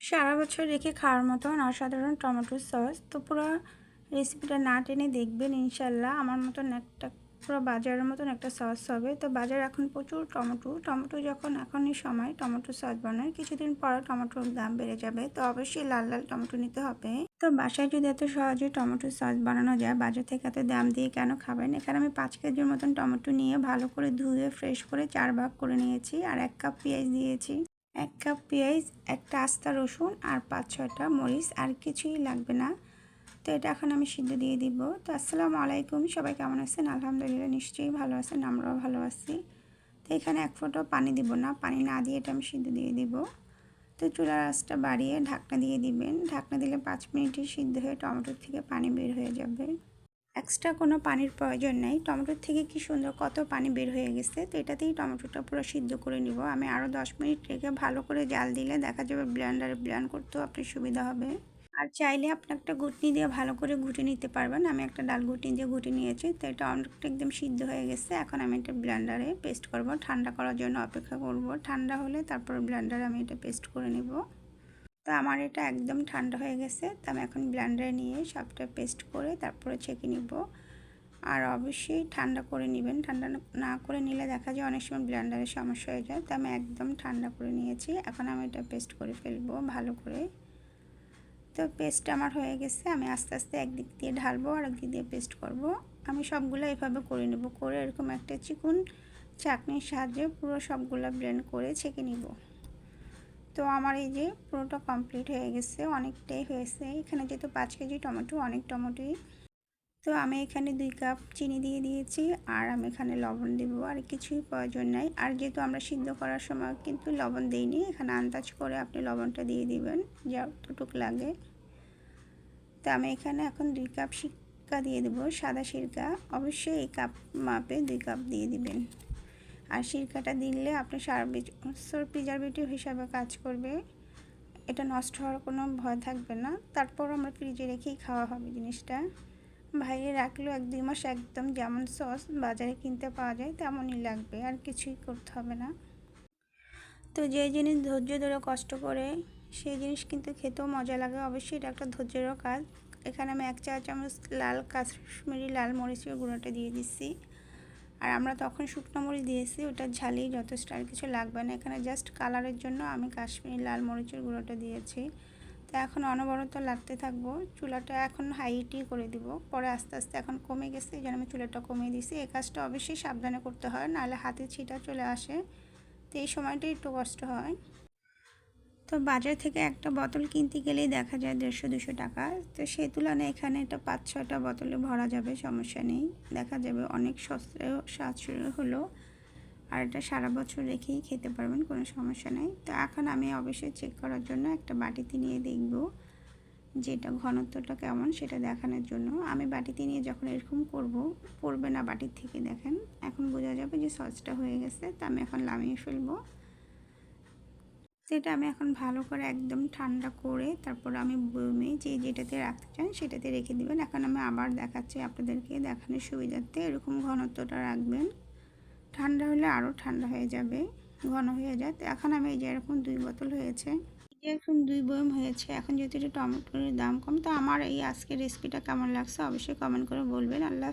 সারা বছর রেখে খাওয়ার মতন অসাধারণ টমেটো সস। তো পুরো রেসিপিটা না টেনে দেখবেন ইনশাল্লাহ। আমার মতন একটা, পুরো বাজারের মতন একটা সস হবে। তো বাজার এখন প্রচুর টমেটো। টমেটো যখন এখনই সময় টমেটো সস বানায় কিছুদিন পরে টমেটোর দাম বেড়ে যাবে। তো অবশ্যই লাল লাল টমেটো নিতে হবে। তো বাসায় যদি এত সহজে টমেটো সস বানানো যায়, বাজার থেকে এত দাম দিয়ে কেন খাবেন? এখানে আমি পাঁচ কেজির মতন টমেটো নিয়ে ভালো করে ধুয়ে ফ্রেশ করে চার ভাগ করে নিয়েছি। আর এক কাপ পেঁয়াজ দিয়েছি। এক কাপ পেঁয়াজ, একটা আস্তা রসুন আর পাঁচ ছয়টা মরিচ, আর কিছুই লাগবে না। তো এটা এখন আমি সিদ্ধ দিয়ে দিব। তো আসসালামু আলাইকুম, সবাই কেমন আছেন? আলহামদুলিল্লাহ, নিশ্চয়ই ভালো আছেন, আমরাও ভালো আছি। তো এখানে এক ফোঁটাও পানি দিব না, পানি না দিয়ে এটা আমি সিদ্ধ দিয়ে দিব। তো চুলার আঁচটা বাড়িয়ে ঢাকনা দিয়ে দিবেন। ঢাকনা দিলে পাঁচ মিনিটই সিদ্ধ হয়ে টমেটোর থেকে পানি বের হয়ে যাবে। এক্সট্রা কোনো পানির প্রয়োজন নেই। টমেটোর থেকে কি সুন্দর কত পানি বের হয়ে গেছে? তো এটাতেই টমেটোটা পুরো সিদ্ধ করে নিব। আমি আরও দশ মিনিট রেখে ভালো করে জাল দিলে দেখা যাবে ব্লেন্ডারে ব্লেন্ড করতেও আপনার সুবিধা হবে। আর চাইলে আপনি একটা ঘুটনি দিয়ে ভালো করে ঘুটে নিতে পারবেন। আমি একটা ডাল ঘুটনি দিয়ে ঘুটে নিয়েছি। তো এটা অনেকটা একদম সিদ্ধ হয়ে গেছে। এখন আমি এটা ব্লেন্ডারে পেস্ট করব। ঠান্ডা করার জন্য অপেক্ষা করব। ঠান্ডা হলে তারপর ব্লেন্ডারে আমি এটা পেস্ট করে নেব। তো আমার এটা একদম ঠান্ডা হয়ে গেছে, তো আমি এখন ব্লেন্ডারে নিয়ে সবটা পেস্ট করে তারপরে ছেঁকে নিব। আর অবশ্যই ঠান্ডা করে নেবেন। ঠান্ডা না করে নিলে দেখা যায় অনেক সময় ব্লেন্ডারের সমস্যা হয়ে যায়, তো আমি একদম ঠান্ডা করে নিয়েছি। এখন আমি এটা পেস্ট করে ফেলব ভালো করে। তো পেস্ট আমার হয়ে গেছে, আমি আস্তে আস্তে একদিক দিয়ে ঢালবো আর একদিক দিয়ে পেস্ট করব। আমি সবগুলো এভাবে করে নেব, করে এরকম একটা চিকুন চাটনির সাহায্যে পুরো সবগুলো ব্লেন্ড করে ছেঁকে নিব। তো আমার এই যে পুরোটা কমপ্লিট হয়ে গেছে, অনেকটাই হয়েছে। এখানে যেহেতু পাঁচ কেজি টমেটো, অনেক টমেটোই। তো আমি এখানে দুই কাপ চিনি দিয়ে দিয়েছি আর আমি এখানে লবণ দেব, আর কিছুই প্রয়োজন নাই। আর যেহেতু আমরা সিদ্ধ করার সময় কিন্তু লবণ দিইনি, এখানে আন্দাজ করে আপনি লবণটা দিয়ে দিবেন, যা যতটুক লাগে। তো আমি এখানে এখন দুই কাপ সিরকা দিয়ে দেবো, সাদা সিরকা অবশ্যই এই কাপ মাপে দুই কাপ দিয়ে দিবেন। আর সিরকাটা দিলে আপনি সারা বছর প্রিজারভেটিভ হিসাবে কাজ করবে। এটা নষ্ট হওয়ার কোনো ভয় থাকবে না। তারপর আমরা ফ্রিজে রেখেই খাওয়া হবে জিনিসটা। বাইরে রাখলেও এক দুই মাস একদম যেমন সস বাজারে কিনতে পাওয়া যায় তেমনই লাগবে, আর কিছুই করতে হবে না। তো যে জিনিস ধৈর্য ধরে কষ্ট করে, সেই জিনিস কিন্তু খেতেও মজা লাগে। অবশ্যই এটা একটা ধৈর্যেরও কাজ। এখানে আমি এক চা চামচ লাল কাশ্মীরি লাল মরিচের গুঁড়োটা দিয়ে দিচ্ছি। আর আমরা তখন শুকনো মরিচ দিয়েছি, ওটা ঝালিয়ে যথেষ্ট। আর কিছু লাগবে না এখানে জাস্ট কালারের জন্য আমি কাশ্মীরি লাল মরিচের গুঁড়োটা দিয়েছি। তো এখন অনবরত লাগতে থাকব, চুলাটা এখন হাইটই করে দিব। পরে আস্তে আস্তে এখন কমে গেছে, এই জন্য আমি চুলাটা কমিয়ে দিয়েছি। এই কাজটা অবশ্যই সাবধানে করতে হয়, নাহলে হাতে ছিটা চলে আসে। তো এই সময়টা একটু কষ্ট হয়। তো বাজার থেকে একটা বোতল কিনতে গেলেই দেখা যায় দেড়শো, দুশো টাকা। তো সেই তুলনায় এখানে এটা পাঁচ, ছয়টা বোতলে ভরা যাবে, সমস্যা নেই। দেখা যাবে অনেক সস্তায় সাশ্রয় হলো। আর এটা সারা বছর রেখেই খেতে পারবেন, কোনো সমস্যা নেই। তো এখন আমি অবশ্যই চেক করার জন্য একটা বাটিতে নিয়ে দেখব যেটা ঘনত্বটা কেমন, সেটা দেখানোর জন্য। আমি বাটিতে নিয়ে যখন এরকম করব, পড়বে না বাটির থেকে, দেখেন। এখন বোঝা যাবে যে সসটা হয়ে গেছে, তা আমি এখন লামিয়ে ফেলব। সেটা আমি এখন ভালো করে একদম ঠান্ডা করে তারপর আমি বমে যে যেটাতে রাখতে চান সেটাতে রেখে দেবেন। এখন আমি আবার দেখাচ্ছি আপনাদেরকে দেখানোর সুবিধার্থে এরকম ঘনত্বটা রাখবেন। ঠান্ডা হলে আরও ঠান্ডা হয়ে যাবে, ঘন হয়ে যায়। তো এখন আমি এই যে এরকম দুই বোতল হয়েছে এখন দুই বয়ম হয়েছে, এখন যেহেতু এটা টমেটোর দাম কম, তো আমার এই আজকের রেসিপিটা কেমন লাগছে অবশ্যই কমেন্ট করে বলবেন। আল্লাহ